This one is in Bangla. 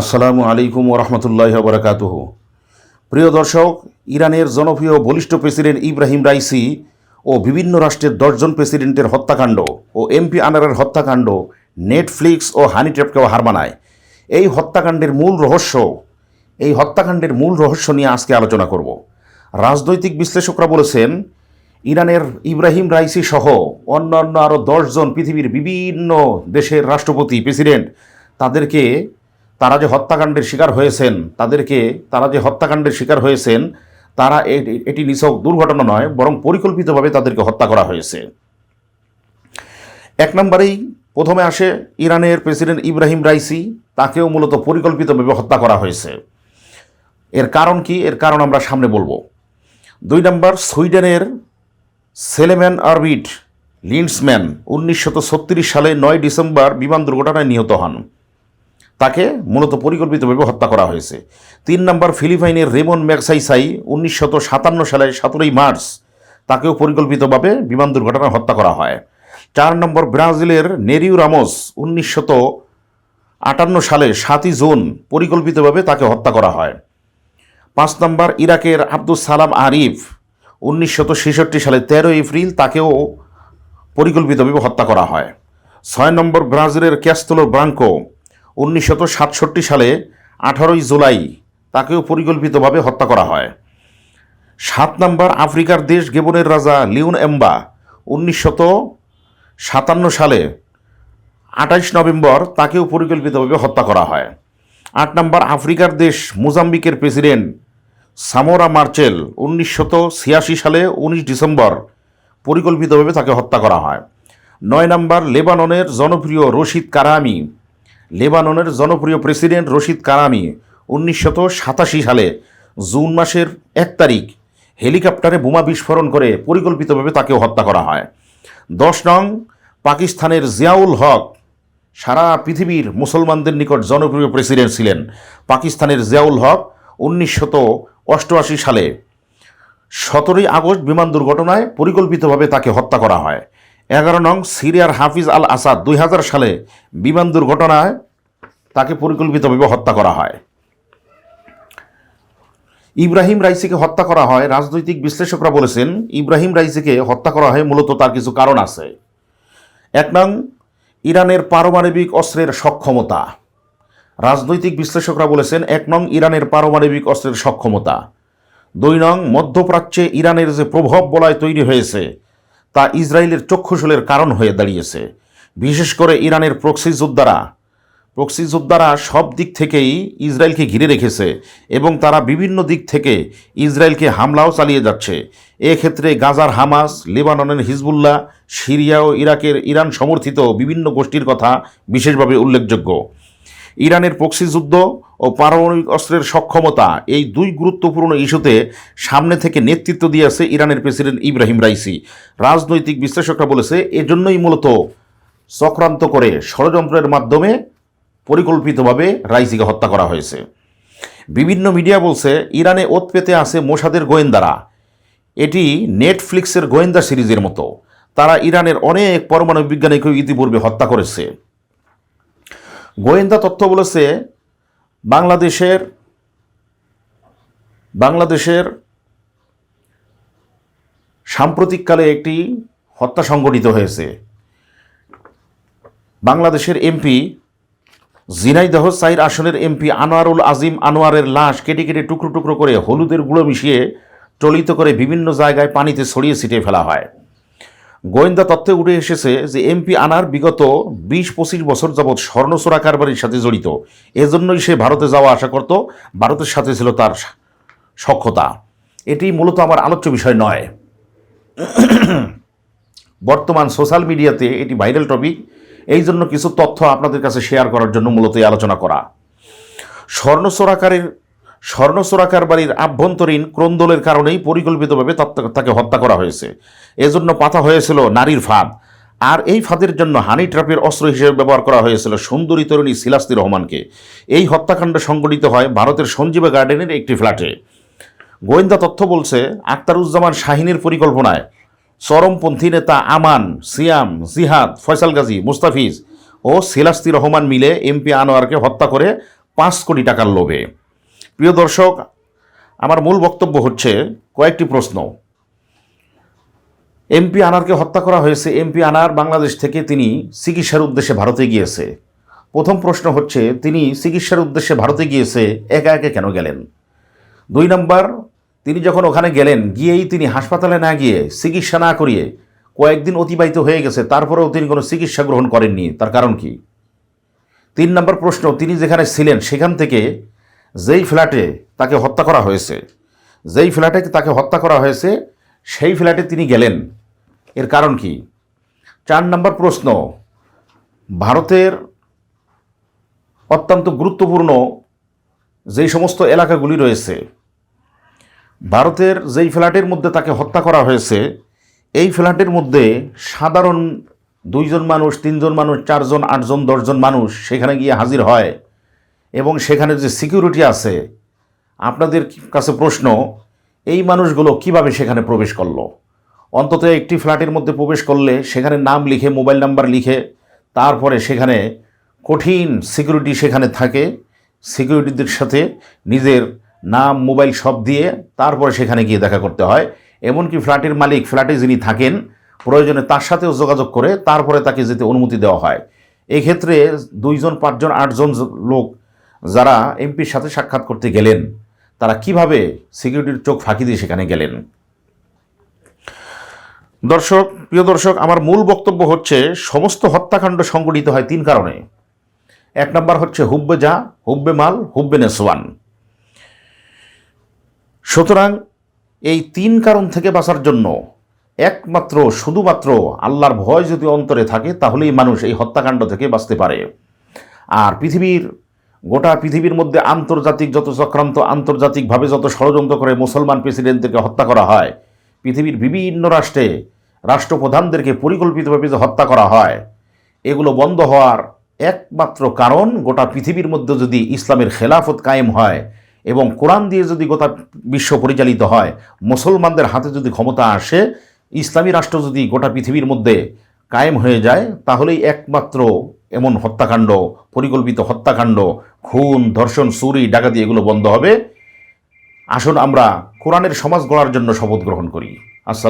আসসালামু আলাইকুম ওরহমতুল্লাহ বরকাতুহ। প্রিয় দর্শক, ইরানের জনপ্রিয় বলিষ্ঠ প্রেসিডেন্ট ইব্রাহিম রাইসি ও বিভিন্ন রাষ্ট্রের দশজন প্রেসিডেন্টের হত্যাকাণ্ড ও এমপি আনারের হত্যাকাণ্ড নেটফ্লিক্স ও হানি ট্র্যাপকেও হার মানায়। এই হত্যাকাণ্ডের মূল রহস্য, এই হত্যাকাণ্ডের মূল রহস্য নিয়ে আজকে আলোচনা করব। রাজনৈতিক বিশ্লেষকরা বলেছেন, ইরানের ইব্রাহিম রাইসি সহ অন্যান্য আরও দশজন পৃথিবীর বিভিন্ন দেশের রাষ্ট্রপতি, প্রেসিডেন্ট, তাদেরকে তারা যে হত্যাকাণ্ডের শিকার হয়েছেন, তাদেরকে তারা যে হত্যাকাণ্ডের শিকার হয়েছেন, তারা এটি নিছক দুর্ঘটনা নয়, বরং পরিকল্পিতভাবে তাদেরকে হত্যা করা হয়েছে। এক নম্বরেই প্রথমে আসে ইরানের প্রেসিডেন্ট ইব্রাহিম রাইসি, তাকেও মূলত পরিকল্পিতভাবে হত্যা করা হয়েছে। এর কারণ কি? এর কারণ আমরা সামনে বলব। দুই নম্বর, সুইডেনের সেলেম্যান আরবিট লিন্ডসম্যান উনিশশো সালে নয় ডিসেম্বর বিমান দুর্ঘটনায় নিহত হন। তাকে মূলত পরিকল্পিতভাবে হত্যা করা হয়েছে। তিন নম্বর ফিলিপাইনের রেমন ম্যাকসাইসাই উনিশশত সাতান্ন সালে সতেরোই মার্চ তাকেও পরিকল্পিতভাবে বিমান দুর্ঘটনায় হত্যা করা হয়। চার নম্বর ব্রাজিলের নেরিউ রামোস উনিশশত আটান্ন সালে সাতই জুন পরিকল্পিতভাবে তাকে হত্যা করা হয়। পাঁচ নম্বর ইরাকের আব্দুল সালাম আরিফ উনিশশত ছেষট্টি সালে তেরো এপ্রিল তাকেও পরিকল্পিতভাবে হত্যা করা হয়। ছয় নম্বর ব্রাজিলের ক্যাস্তলো ব্রাঙ্কো উনিশশত সাতষট্টি সালে আঠারোই জুলাই তাকেও পরিকল্পিতভাবে হত্যা করা হয়। সাত নম্বর আফ্রিকার দেশ গেবনের রাজা লিওন এম্বা উনিশশত সাতান্ন সালে আঠাইশ নভেম্বর তাকেও পরিকল্পিতভাবে হত্যা করা হয়। আট নম্বর আফ্রিকার দেশ মোজাম্বিকের প্রেসিডেন্ট সামোরা মার্চেল উনিশশত ছিয়াশি সালে উনিশ ডিসেম্বর পরিকল্পিতভাবে তাকে হত্যা করা হয়। নয় নম্বর লেবাননের জনপ্রিয় রশিদ কারামি লেবাননের জনপ্রিয় প্রেসিডেন্ট রশিদ কারামি উনিশশত সাতাশি সালে জুন মাসের এক তারিখ হেলিকপ্টারে বোমা বিস্ফোরণ করে পরিকল্পিতভাবে তাকে হত্যা করা হয়। দশ নং পাকিস্তানের জিয়াউল হক সারা পৃথিবীর মুসলমানদের নিকট জনপ্রিয় প্রেসিডেন্ট ছিলেন। পাকিস্তানের জিয়াউল হক উনিশশত অষ্টআশি সালে সতেরোই আগস্ট বিমান দুর্ঘটনায় পরিকল্পিতভাবে তাকে হত্যা করা হয়। এগারো নং সিরিয়ার হাফিজ আল আসাদ দুই হাজার সালে বিমান দুর্ঘটনায় তাকে পরিকল্পিতভাবে হত্যা করা হয়। ইব্রাহিম রাইসিকে হত্যা করা হয়। রাজনৈতিক বিশ্লেষকরা বলেছেন, ইব্রাহিম রাইসিকে হত্যা করা হয় মূলত তার কিছু কারণ আছে। এক নং, ইরানের পারমাণবিক অস্ত্রের সক্ষমতা। রাজনৈতিক বিশ্লেষকরা বলেছেন, এক নং, ইরানের পারমাণবিক অস্ত্রের সক্ষমতা। দুই নং, মধ্যপ্রাচ্যে ইরানের যে প্রভাব বলয় তৈরি হয়েছে, তা ইসরায়েলের চক্ষুশূলের কারণ হয়ে দাঁড়িয়েছে। বিশেষ করে ইরানের প্রক্সি যোদ্ধারা প্রক্সি যোদ্ধারা সব দিক থেকেই ইসরায়েলকে ঘিরে রেখেছে এবং তারা বিভিন্ন দিক থেকে ইসরায়েলকে হামলাও চালিয়ে যাচ্ছে। এক্ষেত্রে গাজার হামাস, লেবাননের হিজবুল্লাহ, সিরিয়া ও ইরাকের ইরান সমর্থিত বিভিন্ন গোষ্ঠীর কথা বিশেষভাবে উল্লেখযোগ্য। ইরানের প্রক্সি যুদ্ধ ও পারমাণবিক অস্ত্রের সক্ষমতা এই দুই গুরুত্বপূর্ণ ইস্যুতে সামনে থেকে নেতৃত্ব দিয়েছে ইরানের প্রেসিডেন্ট ইব্রাহিম রাইসি। রাজনৈতিক বিশ্লেষকরা বলেছে, এজন্যই মূলত চক্রান্ত করে ষড়যন্ত্রের মাধ্যমে পরিকল্পিতভাবে রাইসিকে হত্যা করা হয়েছে। বিভিন্ন মিডিয়া বলছে, ইরানে ওত পেতে আছে মোসাদের গোয়েন্দারা। এটি নেটফ্লিক্সের গোয়েন্দা সিরিজের মতো। তারা ইরানের অনেক পরমাণু বিজ্ঞানীকেও ইতিপূর্বে হত্যা করেছে। গোয়েন্দা তথ্য বলেছে, বাংলাদেশের বাংলাদেশের সাম্প্রতিককালে একটি হত্যা সংঘটিত হয়েছে। বাংলাদেশের এমপি ঝিনাইদহ সাইর আসনের এমপি আনোয়ারুল আজিম আনোয়ারের লাশ কেটে কেটে টুকরো টুকরো করে হলুদের গুঁড়ো মিশিয়ে টলিত করে বিভিন্ন জায়গায় পানিতে ছড়িয়ে ছিটিয়ে ফেলা হয়। গোয়েন্দা তত্ত্বে উঠে এসেছে যে এমপি আনার বিগত বিশ পঁচিশ বছর যাবৎ স্বর্ণচোরা কারবারির সাথে জড়িত। এজন্যই সে ভারতে যাওয়া আশা করত, ভারতের সাথে ছিল তার সক্ষতা। এটি মূলত আমার আলোচ্য বিষয় নয়। বর্তমান সোশ্যাল মিডিয়াতে এটি ভাইরাল টপিক এই জন্য কিছু তথ্য আপনাদের কাছে শেয়ার করার জন্য মূলত আলোচনা করা। স্বর্ণচোরাকারের স্বর্ণচোরাকার বাড়ির আভ্যন্তরীণ ক্রন্দলের কারণেই পরিকল্পিতভাবে তাকে হত্যা করা হয়েছে। এজন্য পাতা হয়েছিল নারীর ফাঁদ। আর এই ফাঁদের জন্য হানি ট্র্যাপের অস্ত্র হিসেবে ব্যবহার করা হয়েছিল সুন্দরী তরুণী সিলাস্তি রহমানকে। এই হত্যাকাণ্ড সংঘটিত হয় ভারতের সঞ্জীবা গার্ডেনের একটি ফ্ল্যাটে। গোয়েন্দা তথ্য বলছে, আক্তারুজ্জামান শাহিনের পরিকল্পনায় চরমপন্থী নেতা আমান, সিয়াম, জিহাদ, ফয়সাল গাজী, মুস্তাফিজ ও সিলাস্তি রহমান মিলে এমপি আনোয়ারকে হত্যা করে পাঁচ কোটি টাকার লোভে। প্রিয় দর্শক, আমার মূল বক্তব্য হচ্ছে কয়েকটি প্রশ্ন। এমপি আনারকে হত্যা করা হয়েছে। এমপি আনার বাংলাদেশ থেকে তিনি চিকিৎসার উদ্দেশ্যে ভারতে গিয়েছে। প্রথম প্রশ্ন হচ্ছে, তিনি চিকিৎসার উদ্দেশ্যে ভারতে গিয়েছে, একা একে কেন গেলেন? দুই নম্বর তিনি যখন ওখানে গেলেন, গিয়েই তিনি হাসপাতালে না গিয়ে চিকিৎসা না করিয়ে কয়েকদিন অতিবাহিত হয়ে গেছে, তারপরেও তিনি কোনো চিকিৎসা গ্রহণ করেননি। তার কারণ কি? তিন নম্বর প্রশ্ন, তিনি যেখানে ছিলেন, সেখান থেকে যেই ফ্ল্যাটে তাকে হত্যা করা হয়েছে, যেই ফ্ল্যাটে তাকে হত্যা করা হয়েছে, সেই ফ্ল্যাটে তিনি গেলেন। এর কারণ কি? চার নম্বর প্রশ্ন, ভারতের অত্যন্ত গুরুত্বপূর্ণ যেই সমস্ত এলাকাগুলি রয়েছে ভারতের যেই ফ্ল্যাটের মধ্যে তাকে হত্যা করা হয়েছে, এই ফ্ল্যাটের মধ্যে সাধারণ দুইজন মানুষ, তিনজন মানুষ, চারজন, আটজন, দশজন মানুষ সেখানে গিয়ে হাজির হয় এবং সেখানে যে সিকিউরিটি আছে, আপনাদের কাছে প্রশ্ন, এই মানুষগুলো কীভাবে সেখানে প্রবেশ করল? অন্তত একটি ফ্ল্যাটের মধ্যে প্রবেশ করলে সেখানে নাম লিখে, মোবাইল নাম্বার লিখে, তারপরে সেখানে কঠিন সিকিউরিটি সেখানে থাকে, সিকিউরিটিদের সাথে নিজের নাম, মোবাইল সব দিয়ে তারপরে সেখানে গিয়ে দেখা করতে হয়। এমনকি ফ্ল্যাটের মালিক, ফ্ল্যাটে যিনি থাকেন, প্রয়োজনে তার সাথেও যোগাযোগ করে তারপরে তাকে যেতে অনুমতি দেওয়া হয়। এক্ষেত্রে দুইজন, পাঁচজন, আটজন লোক যারা এমপির সাথে সাক্ষাৎ করতে গেলেন, তারা কীভাবে সিকিউরিটির চোখ ফাঁকি দিয়ে সেখানে গেলেন? দর্শক, প্রিয় দর্শক, আমার মূল বক্তব্য হচ্ছে, সমস্ত হত্যাকাণ্ড সংগঠিত হয় তিন কারণে। এক নম্বর হচ্ছে হুব্বে যা হুব্বে মাল, হুব্বে নেসওয়ান। সুতরাং এই তিন কারণ থেকে বাঁচার জন্য একমাত্র, শুধুমাত্র আল্লাহর ভয় যদি অন্তরে থাকে, তাহলেই মানুষ এই হত্যাকাণ্ড থেকে বাঁচতে পারে। আর পৃথিবীর, গোটা পৃথিবীর মধ্যে আন্তর্জাতিক যত চক্রান্ত, আন্তর্জাতিকভাবে যত ষড়যন্ত্র করে মুসলমান প্রেসিডেন্টদেরকে হত্যা করা হয়, পৃথিবীর বিভিন্ন রাষ্ট্রে রাষ্ট্রপ্রধানদেরকে পরিকল্পিতভাবে যে হত্যা করা হয়, এগুলো বন্ধ হওয়ার একমাত্র কারণ গোটা পৃথিবীর মধ্যে যদি ইসলামের খেলাফত কায়েম হয় এবং কোরআন দিয়ে যদি গোটা বিশ্ব পরিচালিত হয়, মুসলমানদের হাতে যদি ক্ষমতা আসে, ইসলামী রাষ্ট্র যদি গোটা পৃথিবীর মধ্যে কায়েম হয়ে যায়, তাহলেই একমাত্র এমন হত্যাকাণ্ড, পরিকল্পিত হত্যাকাণ্ড, খুন, ধর্ষণ, চুরি, ডাকাতি এগুলো বন্ধ হবে। আসুন আমরা কোরআনের সমাজ গড়ার জন্য শপথ গ্রহণ করি। আসসালাম